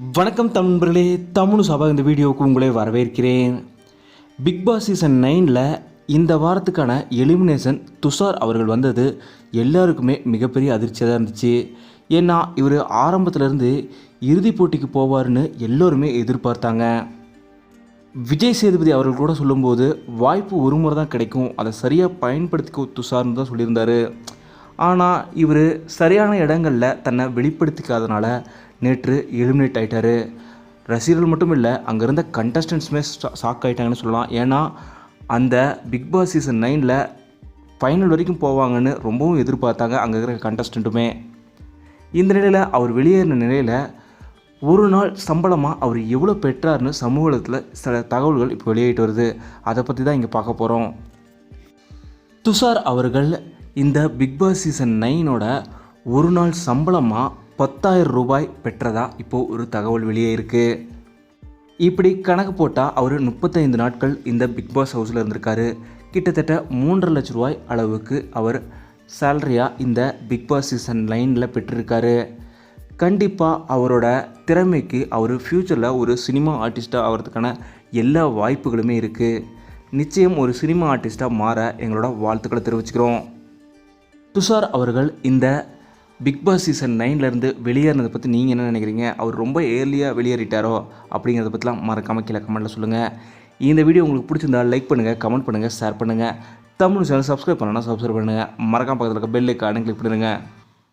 வணக்கம் தமிழர்களே தமிழ் சபா இந்த வீடியோவுக்கு உங்களை வரவேற்கிறேன். பிக் பாஸ் சீசன் நைனில் இந்த வாரத்துக்கான எலிமினேஷன் துஷார் அவர்கள் வந்தது. எல்லாருக்குமே மிகப்பெரிய அதிர்ச்சியாக தான் இருந்துச்சு. ஏன்னா இவர் ஆரம்பத்துலேருந்து இறுதிப் போட்டிக்கு போவார்னு எல்லோருமே எதிர்பார்த்தாங்க. விஜய் சேதுபதி அவர்கள் கூட சொல்லும்போது வாய்ப்பு ஒரு முறை தான் கிடைக்கும். அதை சரியாக பயன்படுத்திக்கோ துஷார்னு தான் சொல்லியிருந்தாரு. ஆனால் இவர் சரியான இடங்களில் தன்னை வெளிப்படுத்திக்காதனால நேற்று எலிமினேட் ஆகிட்டார் ரசிகர்கள் மட்டும் இல்லை அங்கே இருந்த கண்டஸ்டன்ஸுமே ஷாக் ஆகிட்டாங்கன்னு சொல்லலாம். ஏன்னா அந்த பிக் பாஸ் சீசன் நைனில் ஃபைனல் வரைக்கும் போவாங்கன்னு ரொம்பவும் எதிர்பார்த்தாங்க அங்கே இருக்கிற கண்டஸ்டண்ட்டுமே இந்த நிலையில் அவர் வெளியேறின நிலையில் ஒரு நாள் சம்பளமாக அவர் எவ்வளோ பெற்றார்னு சமூகத்தில் சில தகவல்கள் இப்போ வெளியிட்டு வருது. அதை பற்றி தான் இங்கே பார்க்க போகிறோம் துஷார் அவர்கள் இந்த பிக்பாஸ் சீசன் நைனோட ஒரு நாள் சம்பளமாக பத்தாயிரம் ரூபாய் பெற்றதா இப்போது ஒரு தகவல் வெளியே இருக்குது இப்படி கணக்கு போட்டால் அவர் முப்பத்தைந்து நாட்கள் இந்த பிக் பாஸ் ஹவுஸில் இருந்திருக்காரு. கிட்டத்தட்ட மூன்றரை லட்ச ரூபாய் அளவுக்கு அவர் சேலரியாக இந்த பிக்பாஸ் சீசன் லைனில் பெற்றிருக்காரு. கண்டிப்பாக அவரோட திறமைக்கு அவர் ஃப்யூச்சரில் ஒரு சினிமா ஆர்டிஸ்ட்டாக ஆகிறதுக்கான எல்லா வாய்ப்புகளுமே இருக்குது நிச்சயம் ஒரு சினிமா ஆர்டிஸ்ட்டாக மாற எங்களோட வாழ்த்துக்களை தெரிவிச்சுக்கிறோம். துஷார் அவர்கள் இந்த பிக் பாஸ் சீசன் நைன்லேருந்து வெளியேறினதை பற்றி நீங்கள் என்ன நினைக்கிறீங்க? அவர் ரொம்ப ஏர்லியாக வெளியேறிட்டாரோ அப்படிங்கிறத பற்றிலாம் மறக்காம கீழே கமெண்ட்டில் சொல்லுங்கள் இந்த வீடியோ உங்களுக்கு பிடிச்சிருந்தா லைக் பண்ணுங்கள் கமெண்ட் பண்ணுங்கள் ஷேர் பண்ணுங்கள் தமிழ் சேனல் சப்ஸ்கிரைப் பண்ணணும்னா சப்ஸ்கிரைப் பண்ணுங்கள் மறக்காம பக்கத்தில் இருக்க பெல் ஐக்கானு கிளிக் பண்ணுங்கள்